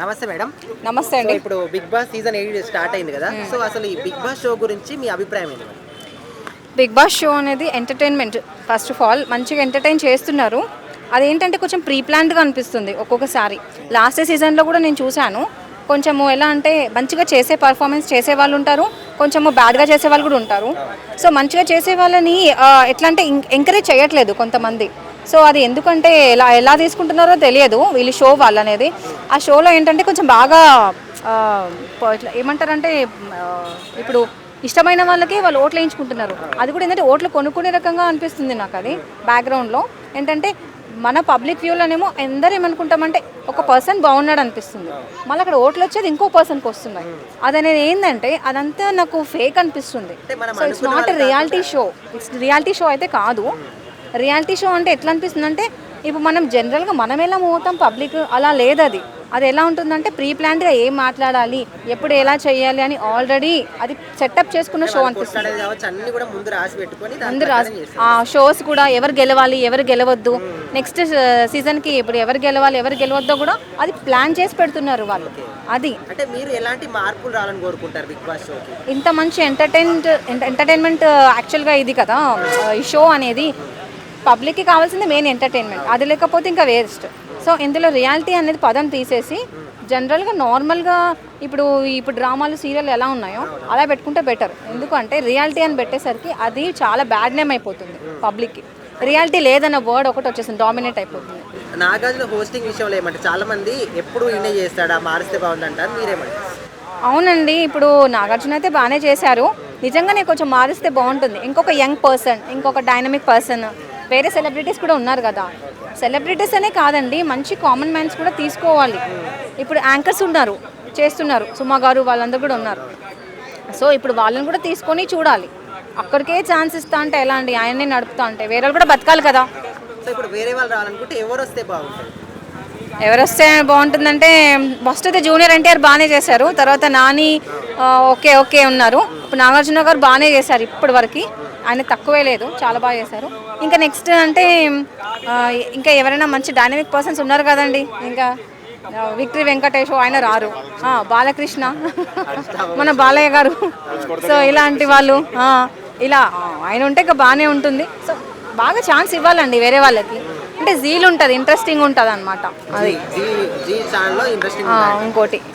నమస్తే మేడం. నమస్తే అండి. ఇప్పుడు Bigg Boss season eight start అయింది కదా. సో అసలు ఈ బిగ్ బాస్ షో గురించి మీ అభిప్రాయం ఏంటి? బిగ్ బాస్ షో అనేది ఎంటర్టైన్మెంట్. ఫస్ట్ ఆఫ్ ఆల్ మంచిగా ఎంటర్టైన్ చేస్తున్నారు. అదేంటంటే కొంచెం ప్రీ ప్లాన్డ్గా అనిపిస్తుంది ఒక్కొక్కసారి. లాస్ట్ సీజన్లో కూడా నేను చూశాను. కొంచెము ఎలా అంటే మంచిగా చేసే పర్ఫార్మెన్స్ చేసే వాళ్ళు ఉంటారు. కొంచెము బ్యాడ్గా చేసే వాళ్ళు కూడా ఉంటారు. సో మంచిగా చేసే వాళ్ళని ఎట్లా అంటే ఎంకరేజ్ చేయట్లేదు కొంతమంది. సో అది ఎందుకంటే ఎలా ఎలా తీసుకుంటున్నారో తెలియదు వీళ్ళు షో వాళ్ళు అనేది ఆ షోలో ఏంటంటే కొంచెం బాగా ఇట్లా ఏమంటారంటే ఇప్పుడు ఇష్టమైన వాళ్ళకి వాళ్ళు ఓట్లు వేయించుకుంటున్నారు. అది కూడా ఏంటంటే ఓట్లు కొనుక్కునే రకంగా అనిపిస్తుంది నాకు అది బ్యాక్గ్రౌండ్లో. ఏంటంటే మన పబ్లిక్ వ్యూలోనేమో అందరూ ఏమనుకుంటామంటే ఒక పర్సన్ బాగున్నాడు అనిపిస్తుంది. మళ్ళీ అక్కడ ఓట్లు వచ్చేది ఇంకో పర్సన్కి వస్తున్నాయి అది అనేది ఏంటంటే అదంతా నాకు ఫేక్ అనిపిస్తుంది. So it's not reality show it's reality show అయితే కాదు. రియాలిటీ షో అంటే ఎట్లా అనిపిస్తుంది అంటే ఇప్పుడు మనం జనరల్గా మనం ఎలా మూవ్ అవుతాం పబ్లిక్ అలా లేదు అది అది ఎలా ఉంటుందంటే ప్రీ ప్లాన్డ్గా ఏం మాట్లాడాలి ఎప్పుడు ఎలా చేయాలి అని ఆల్రెడీ అది సెటప్ చేసుకున్న షో అనిపిస్తుంది. ముందు రాసి. ఆ షోస్ కూడా ఎవరు గెలవాలి ఎవరు గెలవద్దు. నెక్స్ట్ సీజన్కి ఇప్పుడు ఎవరు గెలవాలి ఎవరు గెలవద్దో కూడా అది ప్లాన్ చేసి పెడుతున్నారు వాళ్ళు. అది. అంటే మీరు ఎలాంటి మార్పులు రావాలని కోరుకుంటారు బిగ్ బాస్ షోకి? ఇంత మంచి ఎంటర్టైన్మెంట్ ఎంటర్టైన్మెంట్ యాక్చువల్గా ఇది కదా ఈ షో అనేది. పబ్లిక్కి కావాల్సింది మెయిన్ ఎంటర్టైన్మెంట్ అది లేకపోతే ఇంకా వేస్ట్ సో ఇందులో రియాలిటీ అనేది పదం తీసేసి జనరల్గా నార్మల్గా ఇప్పుడు ఇప్పుడు డ్రామాలు సీరియల్ ఎలా ఉన్నాయో అలా పెట్టుకుంటే బెటర్ ఎందుకంటే రియాలిటీ అని పెట్టేసరికి అది చాలా బ్యాడ్ నేమ్ అయిపోతుంది పబ్లిక్కి. రియాలిటీ లేదన్న వర్డ్ ఒకటి వచ్చేసింది డామినేట్ అయిపోతుంది. నాగార్జున హోస్టింగ్ విషయంలో ఏమంటే చాలా మంది ఎప్పుడు చేస్తాడా మారిస్తే బాగుంది అంటారు మీరేమంటారు? అవునండి ఇప్పుడు నాగార్జున అయితే బాగానే చేశారు. నిజంగానే కొంచెం మారిస్తే బాగుంటుంది. ఇంకొక యంగ్ పర్సన్ ఇంకొక డైనమిక్ పర్సన్ వేరే సెలబ్రిటీస్ కూడా ఉన్నారు కదా. సెలబ్రిటీస్ అనే కాదండి మంచి కామన్ మ్యాన్స్ కూడా తీసుకోవాలి. ఇప్పుడు యాంకర్స్ ఉన్నారు చేస్తున్నారు సుమా గారు వాళ్ళందరూ కూడా ఉన్నారు. సో ఇప్పుడు వాళ్ళని కూడా తీసుకొని చూడాలి. అక్కడికే ఛాన్స్ ఇస్తా అంటే ఎలా అండి? ఆయన్నే నడుపుతా అంటే. వేరే వాళ్ళు కూడా బతకాలి కదా. సో ఇప్పుడు వేరే వాళ్ళు రావాలనుకుంటే ఎవరు వస్తే బాగుంటుంది? ఎవరు వస్తే బాగుంటుందంటే ఫస్ట్ అయితే జూనియర్ ఎన్టీఆర్ బాగానే చేశారు. తర్వాత నాని ఓకే ఓకే ఉన్నారు. ఇప్పుడు నాగార్జున గారు బాగానే చేశారు ఇప్పటి వరకు. ఆయన తక్కువే లేదు చాలా బాగా చేశారు. ఇంకా నెక్స్ట్ అంటే ఇంకా ఎవరైనా మంచి డైనమిక్ పర్సన్స్ ఉన్నారు కదండి. ఇంకా విక్టరీ వెంకటేష్ ఆయన రారు. బాలకృష్ణ మన బాలయ్య గారు. సో ఇలాంటి వాళ్ళు ఇలా ఆయన ఉంటే ఇంకా బాగానే ఉంటుంది. సో బాగా ఛాన్స్ ఇవ్వాలండి వేరే వాళ్ళకి. అంటే జీల్ ఉంటుంది ఇంట్రెస్టింగ్ ఉంటుంది అనమాట అది ఇంకోటి.